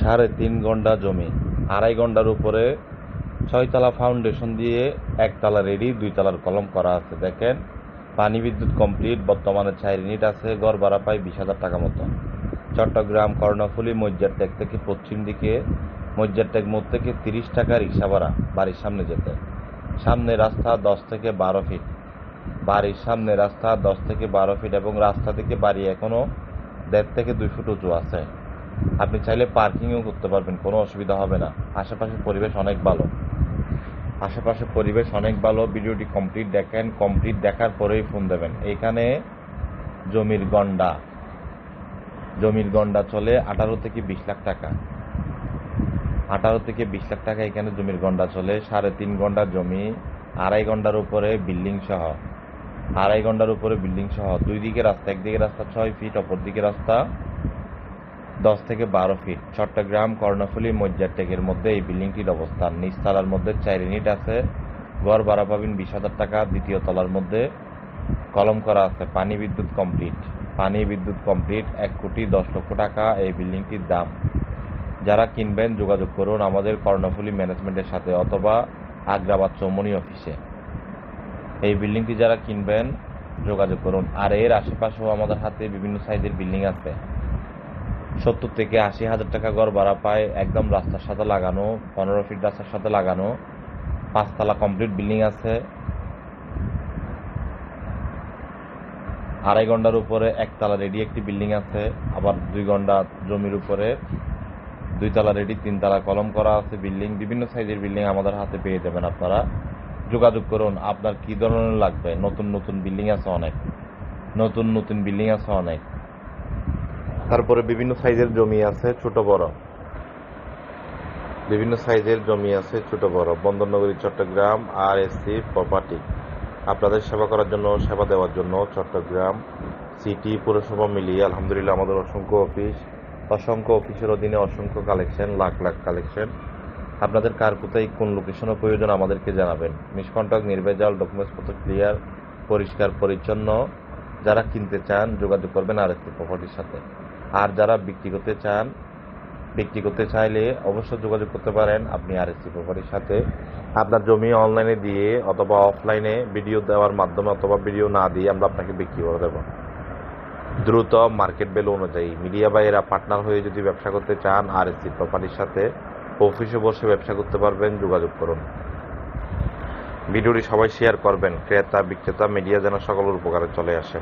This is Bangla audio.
সাড়ে তিন ঘণ্টা জমি, আড়াই ঘণ্টার উপরে ছয়তলা ফাউন্ডেশন দিয়ে একতলা রেডি, দুইতলার কলম করা আছে, দেখেন। পানি বিদ্যুৎ কমপ্লিট, বর্তমানে চার ইউনিট আছে, গড় ভাড়া পায় বিশ হাজার টাকা মতো। চট্টগ্রাম, কর্ণফুলী, মজ্জার ট্যাগ থেকে পশ্চিম দিকে, মজ্জার ট্যাগ মোড় থেকে তিরিশ টাকা রিক্সা ভাড়া, বাড়ির সামনে যেতে। সামনে রাস্তা দশ থেকে বারো ফিট। বাড়ির সামনে রাস্তা দশ থেকে বারো ফিট এবং রাস্তা থেকে বাড়ি এখনও দেড় থেকে দুই ফুট উঁচু আছে। আপনি চাইলে পার্কিংও করতে পারবেন, কোনো অসুবিধা হবে না। আশেপাশের পরিবেশ অনেক ভালো। আশেপাশের পরিবেশ অনেক ভালো, ভিডিওটি কমপ্লিট দেখেন কমপ্লিট দেখার পরেই ফোন দেবেন। এইখানে জমির গন্ডা। জমির গন্ডা চলে আঠারো থেকে বিশ লাখ টাকা। আঠারো থেকে বিশ লাখ টাকা এখানে জমির গন্ডা চলে। সাড়ে তিন ঘণ্টার জমি, আড়াই ঘণ্টার উপরে বিল্ডিং সহ। আড়াই ঘণ্টার উপরে বিল্ডিং সহ। দুই দিকে রাস্তা, একদিকে রাস্তা, ছয় ফিট অপর দিকে রাস্তা। দশ থেকে বারো ফিট চট্টগ্রাম, কর্ণফুলী মজ্জারটেকের মধ্যে এই বিল্ডিংটির অবস্থান। নিচতলার মধ্যে চার ইউনিট আছে। গড় ভাড়া পাবেন বিশ হাজার টাকা। দ্বিতীয় তলার মধ্যে কলম করা আছে, পানি বিদ্যুৎ কমপ্লিট। পানি বিদ্যুৎ কমপ্লিট, এক কোটি দশ লক্ষ টাকা এই বিল্ডিংটির দাম। যারা কিনবেন, যোগাযোগ করুন আমাদের কর্ণফুলী ম্যানেজমেন্টের সাথে অথবা আগ্রাবাদ চৌমনি অফিসে। এই বিল্ডিংটি যারা কিনবেন, যোগাযোগ করুন। আর এর আশেপাশেও আমাদের হাতে বিভিন্ন সাইজের বিল্ডিং আছে। সত্তর থেকে আশি হাজার টাকা গড় ভাড়া পায়, একদম রাস্তার সাথে লাগানো, পনেরো ফিট রাস্তার সাথে লাগানো, পাঁচতলা কমপ্লিট বিল্ডিং আছে। আড়াই ঘণ্টার উপরে একতলা রেডি একটি বিল্ডিং আছে, আবার দুই ঘণ্টা জমির উপরে দুইতলা রেডি তিনতলা কলম করা আছে বিল্ডিং বিভিন্ন সাইজের বিল্ডিং আমাদের হাতে পেয়ে যাবেন আপনারা। যোগাযোগ করুন, আপনার কি ধরনের লাগবে? নতুন নতুন বিল্ডিং আছে অনেক। নতুন নতুন বিল্ডিং আছে অনেক। তারপরে বিভিন্ন সাইজের জমি আছে, ছোট বড়। বিভিন্ন সাইজের জমি আছে, ছোট বড়। বন্দরনগরী, চট্টগ্রাম আর এসসি প্রপার্টি আপনাদের সেবা করার জন্য, সেবা দেওয়ার জন্য চট্টগ্রাম সিটি পুরসভা মিলিয়ে আলহামদুলিল্লাহ আমাদের অসংখ্য অফিস অসংখ্য অফিসের অধীনে অসংখ্য কালেকশন লাখ লাখ কালেকশন আপনাদের কার কোথায় কোন লোকেশনের প্রয়োজন আমাদেরকে জানাবেন। মিসকন্ট্যাক্ট নির্ভেজাল ডকুমেন্টস পত্র ক্লিয়ার পরিষ্কার, পরিচ্ছন্ন। যারা কিনতে চান, যোগাযোগ করবেন আর এসপি প্রপার্টির সাথে। আর যারা বিক্রি করতে চান, বিক্রি করতে চাইলে অবশ্যই যোগাযোগ করতে পারেন আপনি আর এসপি প্রপার্টির সাথে। আপনার জমি অনলাইনে দিয়ে অথবা অফলাইনে ভিডিও দেওয়ার মাধ্যমে অথবা ভিডিও না দিয়ে আমরা আপনাকে বিক্রি করে দেবো। দ্রুত মার্কেট ভ্যালু অনুযায়ী। মিডিয়া বাইরা পার্টনার হয়ে যদি ব্যবসা করতে চান আর এসি প্রপার্টির সাথে, অফিসে বসে ব্যবসা করতে পারবেন, যোগাযোগ করুন। ভিডিওটি সবাই শেয়ার করবেন। ক্রেতা, বিক্রেতা, মিডিয়া যেন সকলের উপকারে চলে আসে।